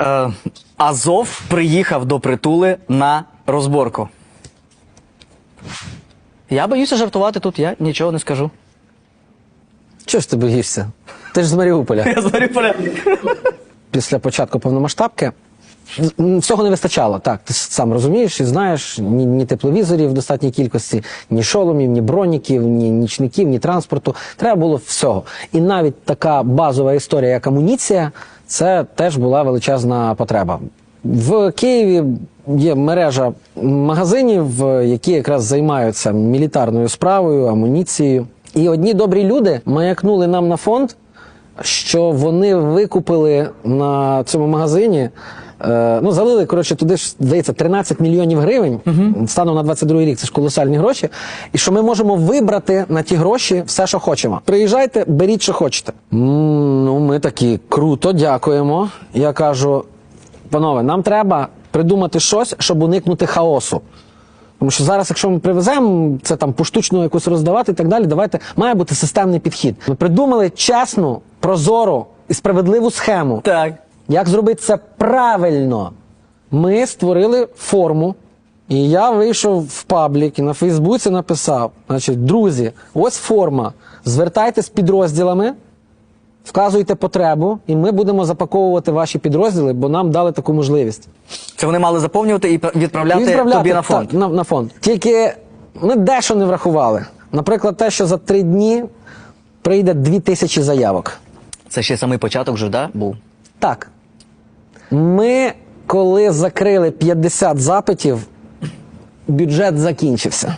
Е, Азов приїхав до притули на розборку. Я боюся жартувати тут, я нічого не скажу. Чого ж ти боїшся? Ти ж з Маріуполя. Я з Маріуполя. Після початку повномасштабки всього не вистачало. Так, ти сам розумієш і знаєш, ні, ні тепловізорів в достатній кількості, ні шоломів, ні броніків, ні нічників, ні транспорту. Треба було всього. І навіть така базова історія, як амуніція, це теж була величезна потреба. В Києві є мережа магазинів, які якраз займаються мілітарною справою, амуніцією. І одні добрі люди маякнули нам на фонд, що вони викупили на цьому магазині. Е, ну, залили, коротше, туди ж, здається, 13 мільйонів гривень станом на 22 рік. Це ж колосальні гроші. І що ми можемо вибрати на ті гроші все, що хочемо. Приїжджайте, беріть, що хочете. М, ну, ми такі круто, дякуємо. Я кажу, панове, нам треба придумати щось, щоб уникнути хаосу. Тому що зараз, якщо ми привеземо це там поштучно якось роздавати і так далі, давайте має бути системний підхід. Ми придумали чесну, прозору і справедливу схему. Так. Як зробити це правильно? Ми створили форму, і я вийшов в паблік і на Фейсбуці написав: значить, друзі, ось форма. Звертайтесь з підрозділами, вказуйте потребу, і ми будемо запаковувати ваші підрозділи, бо нам дали таку можливість. Це вони мали заповнювати і відправляти, Відправляти, тобі на фонд. Так, на, на фонд. Тільки ми дещо не врахували. Наприклад, те, що за три дні прийде дві тисячі заявок. Це ще самий початок вже, да, був. Так. Ми, коли закрили 50 запитів, бюджет закінчився.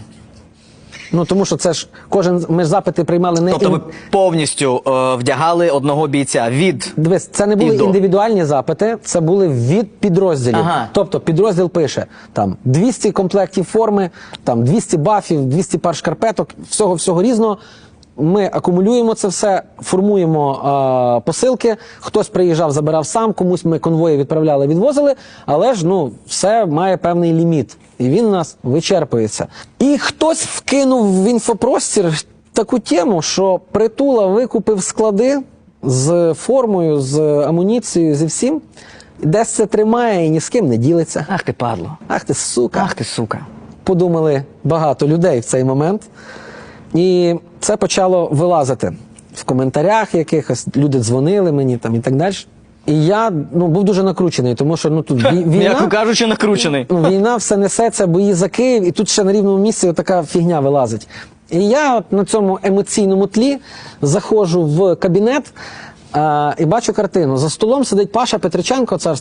Ну, тому що це ж кожен ми ж запити приймали не Тобто ви повністю е, вдягали одного бійця від. Дивись, це не були індивідуальні запити, це були від підрозділів. Ага. Тобто підрозділ пише там 200 комплектів форми, там 200 бафів, 200 пар шкарпеток, всього всього різного. Ми акумулюємо це все, формуємо е, посилки. Хтось приїжджав, забирав сам, комусь ми конвої відправляли, відвозили, але ж ну все має певний ліміт, і він у нас вичерпується. І хтось вкинув в інфопростір таку тему, що притула викупив склади з формою, з амуніцією, зі всім, десь це тримає і ні з ким не ділиться. Ах ти падло. Ах ти сука. Ах ти сука. Подумали багато людей в цей момент. І це почало вилазити в коментарях якихось. Люди дзвонили мені там і так далі. І я ну, був дуже накручений, тому що ну тут вій- М'яко війна, кажучи, накручений. ну, війна все несеться, бої за Київ, і тут ще на рівному місці така фігня вилазить. І я от на цьому емоційному тлі заходжу в кабінет а, і бачу картину. За столом сидить Паша Петриченко, царство